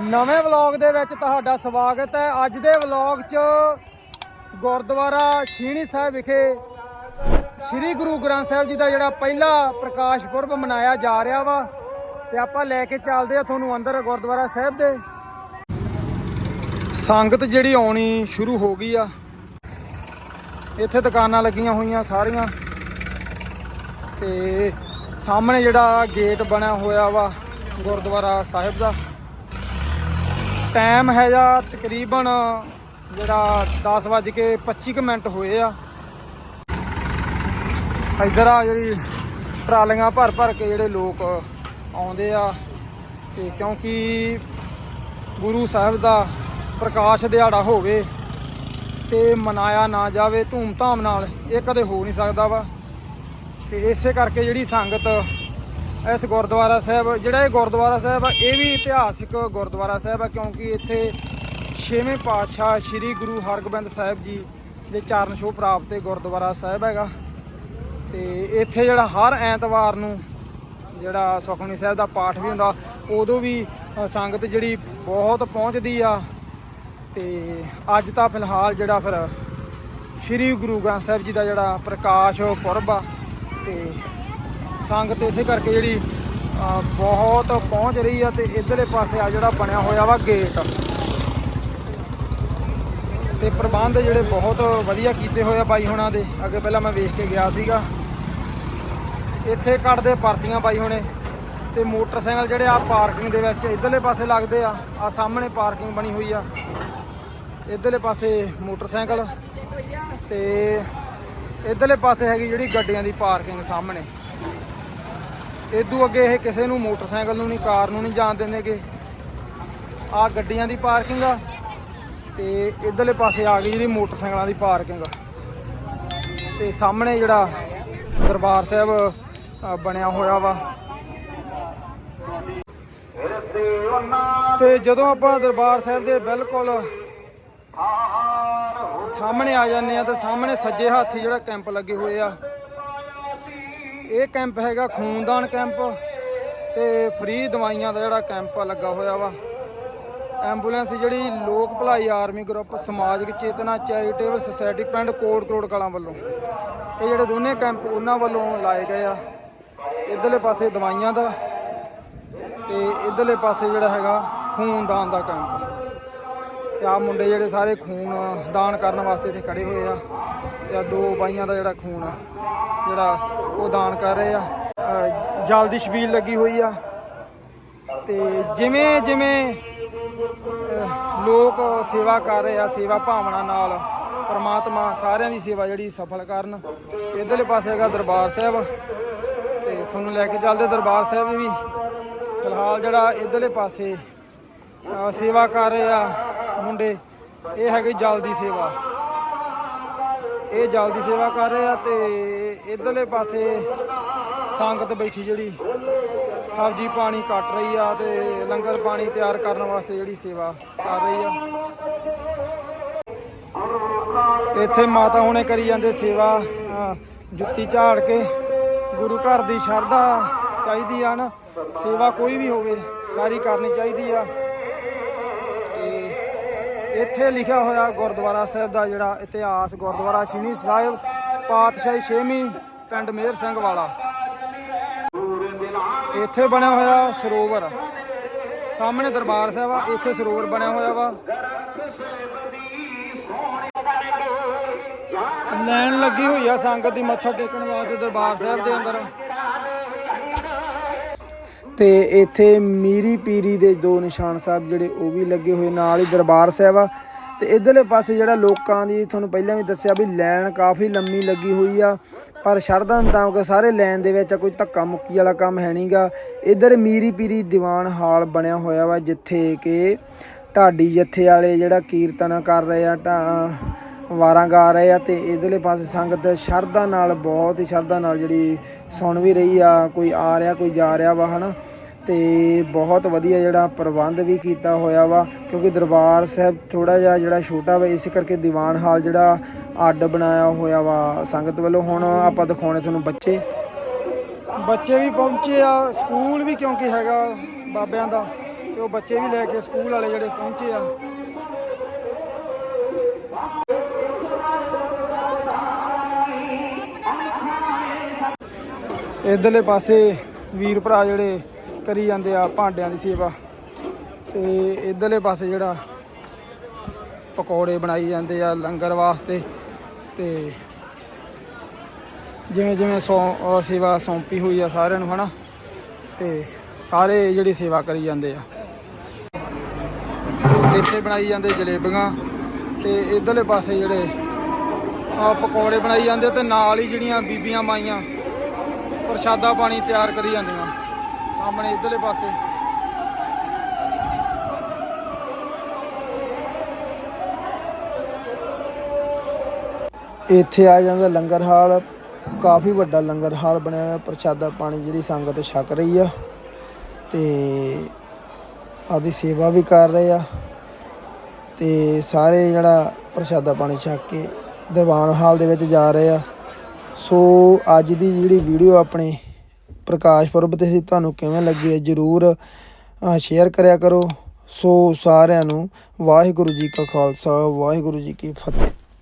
ਨਵੇਂ ਵਲੌਗ ਦੇ ਵਿੱਚ ਤੁਹਾਡਾ ਸਵਾਗਤ ਹੈ। ਅੱਜ ਦੇ ਵਲੌਗ 'ਚ ਗੁਰਦੁਆਰਾ ਸ਼ੀਣੀ ਸਾਹਿਬ ਵਿਖੇ ਸ੍ਰੀ ਗੁਰੂ ਗ੍ਰੰਥ ਸਾਹਿਬ ਜੀ ਦਾ ਜਿਹੜਾ ਪਹਿਲਾ ਪ੍ਰਕਾਸ਼ ਪੁਰਬ ਮਨਾਇਆ ਜਾ ਰਿਹਾ ਵਾ ਤੇ ਆਪਾਂ ਲੈ ਕੇ ਚੱਲਦੇ ਆ ਤੁਹਾਨੂੰ ਅੰਦਰ ਗੁਰਦੁਆਰਾ ਸਾਹਿਬ ਦੇ। ਸੰਗਤ ਜਿਹੜੀ ਆਉਣੀ ਸ਼ੁਰੂ ਹੋ ਗਈ ਆ। ਇੱਥੇ ਦੁਕਾਨਾਂ ਲੱਗੀਆਂ ਹੋਈਆਂ ਸਾਰੀਆਂ ਤੇ ਸਾਹਮਣੇ ਜਿਹੜਾ ਗੇਟ ਬਣਿਆ ਹੋਇਆ ਵਾ ਗੁਰਦੁਆਰਾ ਸਾਹਿਬ ਦਾ। ਟਾਈਮ ਹੈ ਜਾਂ ਤਕਰੀਬਨ ਜਿਹੜਾ 10:25 ਕੁ ਮਿੰਟ ਹੋਏ ਆ। ਇੱਧਰ ਆ ਜਿਹੜੀ ਟਰਾਲੀਆਂ ਭਰ ਭਰ ਕੇ ਜਿਹੜੇ ਲੋਕ ਆਉਂਦੇ ਆ ਤੇ ਕਿਉਂਕਿ ਗੁਰੂ ਸਾਹਿਬ ਦਾ ਪ੍ਰਕਾਸ਼ ਦਿਹਾੜਾ ਹੋਵੇ ਤੇ ਮਨਾਇਆ ਨਾ ਜਾਵੇ ਧੂਮ-ਧਾਮ ਨਾਲ, ਇਹ ਕਦੇ ਹੋ ਨਹੀਂ ਸਕਦਾ ਵਾ। ਤੇ ਇਸੇ ਕਰਕੇ ਜਿਹੜੀ ਸੰਗਤ ਇਸ ਗੁਰਦੁਆਰਾ ਸਾਹਿਬ, ਜਿਹੜਾ ਇਹ ਗੁਰਦੁਆਰਾ ਸਾਹਿਬ ਆ, ਇਹ ਵੀ ਇਤਿਹਾਸਿਕ ਗੁਰਦੁਆਰਾ ਸਾਹਿਬ ਆ, ਕਿਉਂਕਿ ਇੱਥੇ ਛੇਵੇਂ ਪਾਤਸ਼ਾਹ ਸ੍ਰੀ ਗੁਰੂ ਹਰਗੋਬਿੰਦ ਸਾਹਿਬ ਜੀ ਦੇ ਚਰਨ ਛੋਹ ਪ੍ਰਾਪਤ ਇਹ ਗੁਰਦੁਆਰਾ ਸਾਹਿਬ ਹੈਗਾ। ਤੇ ਇੱਥੇ ਜਿਹੜਾ ਹਰ ਐਤਵਾਰ ਨੂੰ ਜਿਹੜਾ ਸੁਖਮਨੀ ਸਾਹਿਬ ਦਾ ਪਾਠ ਵੀ ਹੁੰਦਾ, ਉਦੋਂ ਵੀ ਸੰਗਤ ਜਿਹੜੀ ਬਹੁਤ ਪਹੁੰਚਦੀ ਆ। ਤੇ ਅੱਜ ਤਾਂ ਫਿਲਹਾਲ ਜਿਹੜਾ ਫਿਰ ਸ੍ਰੀ ਗੁਰੂ ਗ੍ਰੰਥ ਸਾਹਿਬ ਜੀ ਦਾ ਜਿਹੜਾ ਪ੍ਰਕਾਸ਼ ਪੁਰਬ ਆ, ਤੇ ਸੰਗਤ ਇਸੇ ਕਰਕੇ ਜਿਹੜੀ ਬਹੁਤ ਪਹੁੰਚ ਰਹੀ ਆ ਤੇ ਇਧਰਲੇ ਪਾਸੇ ਆ ਜਿਹੜਾ ਬਣਿਆ ਹੋਇਆ ਵਾ ਗੇਟ। ਤੇ ਪ੍ਰਬੰਧ ਜਿਹੜੇ ਬਹੁਤ ਵਧੀਆ ਕੀਤੇ ਹੋਏ ਆ ਬਾਈ ਹੁਣਾਂ ਦੇ। ਅੱਗੇ ਪਹਿਲਾਂ ਮੈਂ ਵੇਖ ਕੇ ਗਿਆ ਸੀਗਾ। ਇੱਥੇ ਕੱਢਦੇ ਪਰਚੀਆਂ ਬਾਈ ਹੁਣੇ। ਤੇ ਮੋਟਰਸਾਈਕਲ ਜਿਹੜੇ ਆ ਪਾਰਕਿੰਗ ਦੇ ਵਿੱਚ ਇਧਰਲੇ ਪਾਸੇ ਲੱਗਦੇ ਆ। ਆ ਸਾਹਮਣੇ ਪਾਰਕਿੰਗ ਬਣੀ ਹੋਈ ਆ। ਇਧਰਲੇ ਪਾਸੇ ਮੋਟਰਸਾਈਕਲ ਤੇ ਇਧਰਲੇ ਪਾਸੇ ਹੈਗੀ ਜਿਹੜੀ ਗੱਡੀਆਂ ਦੀ ਪਾਰਕਿੰਗ ਸਾਹਮਣੇ। ਇਦੋਂ ਅੱਗੇ ਇਹ ਕਿਸੇ ਨੂੰ ਮੋਟਰਸਾਈਕਲ ਨੂੰ ਨਹੀਂ, ਕਾਰ ਨੂੰ ਨਹੀਂ ਜਾਣ ਦਿੰਦੇਗੇ। ਆ ਗੱਡੀਆਂ ਦੀ ਪਾਰਕਿੰਗ ਆ ਤੇ ਇਧਰਲੇ ਪਾਸੇ ਆ ਗਈ ਜਿਹੜੀ ਮੋਟਰਸਾਈਕਲਾਂ ਦੀ ਪਾਰਕਿੰਗ। ਤੇ ਸਾਹਮਣੇ ਜਿਹੜਾ ਦਰਬਾਰ ਸਾਹਿਬ ਬਣਿਆ ਹੋਇਆ ਵਾ। ਤੇ ਜਦੋਂ ਆਪਾਂ ਦਰਬਾਰ ਸਾਹਿਬ ਦੇ ਬਿਲਕੁਲ ਸਾਹਮਣੇ ਆ ਜਾਂਦੇ ਆ, ਤੇ ਸਾਹਮਣੇ ਸੱਜੇ ਹੱਥ ਜਿਹੜਾ ਕੈਂਪ ਲੱਗੇ ਹੋਏ ਆ। ਇਹ ਕੈਂਪ ਹੈਗਾ ਖੂਨਦਾਨ ਕੈਂਪ ਤੇ ਫ੍ਰੀ ਦਵਾਈਆਂ ਦਾ ਜਿਹੜਾ ਕੈਂਪ ਲੱਗਾ ਹੋਇਆ ਵਾ। ਐਂਬੂਲੈਂਸ ਜਿਹੜੀ ਲੋਕ ਭਲਾਈ ਆਰਮੀ ਗਰੁੱਪ ਸਮਾਜਿਕ ਚੇਤਨਾ, ਚੈਰੀਟੇਬਲ ਸੁਸਾਇਟੀ, ਪਿੰਡ ਕੋਟ ਕਰੋੜ ਕਲਾਂ ਵੱਲੋਂ। ਇਹ ਜਿਹੜੇ ਦੋਨੇ ਕੈਂਪ ਉਹਨਾਂ ਵੱਲੋਂ ਲਾਏ ਗਏ ਆ। ਇਧਰਲੇ ਪਾਸੇ ਦਵਾਈਆਂ ਦਾ ਤੇ ਇਧਰਲੇ ਪਾਸੇ ਜਿਹੜਾ ਹੈਗਾ ਖੂਨਦਾਨ ਦਾ ਕੈਂਪ। ਤੇ ਆ ਮੁੰਡੇ ਜਿਹੜੇ ਸਾਰੇ ਖੂਨ ਦਾਨ ਕਰਨ ਵਾਸਤੇ ਇੱਥੇ ਖੜੇ ਹੋਏ ਆ ਤੇ ਆ ਦੋ ਬਾਈਆਂ ਦਾ ਜਿਹੜਾ ਖੂਨ ਆ, ਜਿਹੜਾ ਉਹ ਦਾਨ ਕਰ ਰਹੇ ਆ। ਜਲ ਦੀ ਛਬੀਲ ਲੱਗੀ ਹੋਈ ਆ। ਤੇ ਜਿਵੇਂ ਜਿਵੇਂ ਲੋਕ ਸੇਵਾ ਕਰ ਰਹੇ ਆ, ਸੇਵਾ ਭਾਵਨਾ ਨਾਲ ਪਰਮਾਤਮਾ ਸਾਰਿਆਂ ਦੀ ਸੇਵਾ ਜਿਹੜੀ ਸਫਲ ਕਰਨ। ਇਧਰਲੇ ਪਾਸੇ ਹੈਗਾ ਦਰਬਾਰ ਸਾਹਿਬ। ਤੇ ਤੁਹਾਨੂੰ ਲੈ ਕੇ ਚੱਲਦੇ ਦਰਬਾਰ ਸਾਹਿਬ ਵੀ। ਫਿਲਹਾਲ ਜਿਹੜਾ ਇਧਰਲੇ ਪਾਸੇ ਸੇਵਾ ਕਰ ਰਹੇ ਆ ਮੁੰਡੇ, ਇਹ ਹੈਗੇ ਜਲ ਦੀ ਸੇਵਾ। ਇਹ ਜਲ ਦੀ ਸੇਵਾ ਕਰ ਰਹੇ ਆ ਤੇ ਇਧਰਲੇ ਪਾਸੇ ਸੰਗਤ ਬੈਠੀ ਜਿਹੜੀ, ਸਬਜ਼ੀ ਪਾਣੀ ਕੱਟ ਰਹੀ ਆ ਤੇ ਲੰਗਰ ਪਾਣੀ ਤਿਆਰ ਕਰਨ ਵਾਸਤੇ ਜਿਹੜੀ ਸੇਵਾ ਕਰ ਰਹੀ ਆ। ਇੱਥੇ ਮਾਤਾ ਹੁਣੇ ਕਰੀ ਜਾਂਦੇ ਸੇਵਾ ਜੁੱਤੀ ਝਾੜ ਕੇ। ਗੁਰੂ ਘਰ ਦੀ ਸ਼ਰਧਾ ਚਾਹੀਦੀ ਆ ਨਾ, ਸੇਵਾ ਕੋਈ ਵੀ ਹੋਵੇ, ਸਾਰੀ ਕਰਨੀ ਚਾਹੀਦੀ ਆ। ਇੱਥੇ ਲਿਖਿਆ ਹੋਇਆ ਗੁਰਦੁਆਰਾ ਸਾਹਿਬ ਦਾ ਜਿਹੜਾ ਇਤਿਹਾਸ, ਗੁਰਦੁਆਰਾ ਸ਼ੀਨੀ ਸਾਹਿਬ, ਪਾਤਸ਼ਾਹੀ ਛੇਵੀਂ ਪਿੰਡ ਮੇਰ ਸਿੰਘ ਵਾਲਾ। ਇੱਥੇ ਬਣਿਆ ਹੋਇਆ ਸਰੋਵਰ। ਸਾਹਮਣੇ ਦਰਬਾਰ ਸਾਹਿਬ ਆ, ਇੱਥੇ ਸਰੋਵਰ ਬਣਿਆ ਹੋਇਆ ਵਾ। ਲੈਣ ਲੱਗੀ ਹੋਈ ਆ ਸੰਗਤ ਦੀ ਮੱਥਾ ਟੇਕਣ ਵਾਸਤੇ ਦਰਬਾਰ ਸਾਹਿਬ ਦੇ ਅੰਦਰ। ਤੇ ਇੱਥੇ ਮੀਰੀ ਪੀਰੀ ਦੇ ਦੋ ਨਿਸ਼ਾਨ ਸਾਹਿਬ ਜਿਹੜੇ ਉਹ ਵੀ ਲੱਗੇ ਹੋਏ ਨਾਲ ਹੀ ਦਰਬਾਰ ਸਾਹਿਬ ਆ। ਤੇ ਇਧਰਲੇ ਪਾਸੇ ਜਿਹੜਾ ਲੋਕਾਂ ਦੀ ਤੁਹਾਨੂੰ ਪਹਿਲਾਂ ਵੀ ਦੱਸਿਆ ਵੀ ਲਾਈਨ ਕਾਫੀ ਲੰਮੀ ਲੱਗੀ ਹੋਈ ਆ, ਪਰ ਸ਼ਰਧਾ ਮੁਤਾਬਕ ਸਾਰੇ ਲਾਈਨ ਦੇ ਵਿੱਚ ਕੋਈ ਧੱਕਾ ਮੁੱਕੀ ਵਾਲਾ ਕੰਮ ਹੈ ਨਹੀਂਗਾ ਇਧਰ ਮੀਰੀ ਪੀਰੀ ਦੀਵਾਨ ਹਾਲ ਬਣਿਆ ਹੋਇਆ ਵਾ, ਜਿੱਥੇ ਕਿ ਢਾਡੀ ਜੱਥੇ ਵਾਲੇ ਜਿਹੜਾ ਕੀਰਤਨ ਕਰ ਰਹੇ ਆ, ਢਾ- ਵਾਰਾਂ ਗਾ ਰਹੇ ਆ ਤੇ ਇਧਰਲੇ ਪਾਸੇ ਸੰਗਤ ਸ਼ਰਧਾ ਨਾਲ, ਬਹੁਤ ਹੀ ਸ਼ਰਧਾ ਨਾਲ ਜਿਹੜੀ ਸੁਣ ਵੀ ਰਹੀ ਆ, ਕੋਈ ਆ ਰਿਹਾ, ਕੋਈ ਜਾ ਰਿਹਾ ਵਾ, ਹਨਾ? ਤੇ ਬਹੁਤ ਵਧੀਆ ਜਿਹੜਾ ਪ੍ਰਬੰਧ ਵੀ ਕੀਤਾ ਹੋਇਆ ਵਾ, ਕਿਉਂਕਿ ਦਰਬਾਰ ਸਾਹਿਬ ਥੋੜਾ ਜਿਹਾ ਜਿਹੜਾ ਛੋਟਾ ਵਾ, ਇਸ ਕਰਕੇ ਦੀਵਾਨ ਹਾਲ ਜਿਹੜਾ ਅੱਡ ਬਣਾਇਆ ਹੋਇਆ ਵਾ ਸੰਗਤ ਵੱਲੋਂ। ਹੁਣ ਆਪਾਂ ਦਿਖਾਉਣੇ ਤੁਹਾਨੂੰ ਬੱਚੇ। ਬੱਚੇ ਵੀ ਪਹੁੰਚੇ ਆ, ਸਕੂਲ ਵੀ ਕਿਉਂਕਿ ਹੈਗਾ ਬਾਬਿਆਂ ਦਾ, ਤੇ ਉਹ ਬੱਚੇ ਵੀ ਲੈ ਕੇ ਸਕੂਲ ਵਾਲੇ ਜਿਹੜੇ ਪਹੁੰਚੇ ਆ। ਇਧਰਲੇ ਪਾਸੇ ਵੀਰ ਭਰਾ ਜਿਹੜੇ ਕਰੀ ਜਾਂਦੇ ਆ ਭਾਂਡਿਆਂ ਦੀ ਸੇਵਾ ਤੇ ਇਧਰਲੇ ਪਾਸੇ ਜਿਹੜਾ ਪਕੌੜੇ ਬਣਾਈ ਜਾਂਦੇ ਆ ਲੰਗਰ ਵਾਸਤੇ ਤੇ ਜਿਵੇਂ ਜਿਵੇਂ ਸੌ ਸੇਵਾ ਸੌਂਪੀ ਹੋਈ ਆ ਸਾਰਿਆਂ ਨੂੰ, ਹਨਾ? ਤੇ ਸਾਰੇ ਜਿਹੜੀ ਸੇਵਾ ਕਰੀ ਜਾਂਦੇ ਆ। ਇੱਥੇ ਬਣਾਈ ਜਾਂਦੇ ਜਲੇਬੀਆਂ ਤੇ ਇਧਰਲੇ ਪਾਸੇ ਜਿਹੜੇ ਆ ਪਕੌੜੇ ਬਣਾਈ ਜਾਂਦੇ ਤੇ ਨਾਲ ਹੀ ਜਿਹੜੀਆਂ ਬੀਬੀਆਂ ਮਾਈਆਂ ਪ੍ਰਸ਼ਾਦਾ ਪਾਣੀ ਤਿਆਰ ਕਰੀ ਜਾਂਦੀਆਂ। ਸਾਹਮਣੇ ਇਧਰਲੇ ਪਾਸੇ। ਇੱਥੇ ਆ ਜਾਂਦਾ ਲੰਗਰ ਹਾਲ। ਕਾਫੀ ਵੱਡਾ ਲੰਗਰ ਹਾਲ ਬਣਿਆ ਹੋਇਆ। ਪ੍ਰਸ਼ਾਦਾ ਪਾਣੀ ਜਿਹੜੀ ਸੰਗਤ ਛਕ ਰਹੀ ਆ। ਤੇ ਆਦੀ ਸੇਵਾ ਵੀ ਕਰ ਰਹੇ ਆ। ਤੇ ਸਾਰੇ ਜਿਹੜਾ ਪ੍ਰਸ਼ਾਦਾ ਪਾਣੀ ਛਕ ਕੇ ਦਰਬਾਰ ਹਾਲ ਦੇ ਵਿੱਚ ਜਾ ਰਹੇ ਆ। ਸੋ ਅੱਜ ਦੀ ਜਿਹੜੀ ਵੀਡੀਓ ਆਪਣੇ ਪ੍ਰਕਾਸ਼ ਪੁਰਬ ਤੇ ਸੀ, ਤੁਹਾਨੂੰ ਕਿਵੇਂ ਲੱਗੀ ਹੈ ਜਰੂਰ ਸ਼ੇਅਰ ਕਰਿਆ ਕਰੋ। ਸੋ ਸਾਰਿਆਂ ਨੂੰ ਵਾਹਿਗੁਰੂ ਜੀ ਕਾ ਖਾਲਸਾ, ਵਾਹਿਗੁਰੂ ਜੀ ਕੀ ਫਤਿਹ।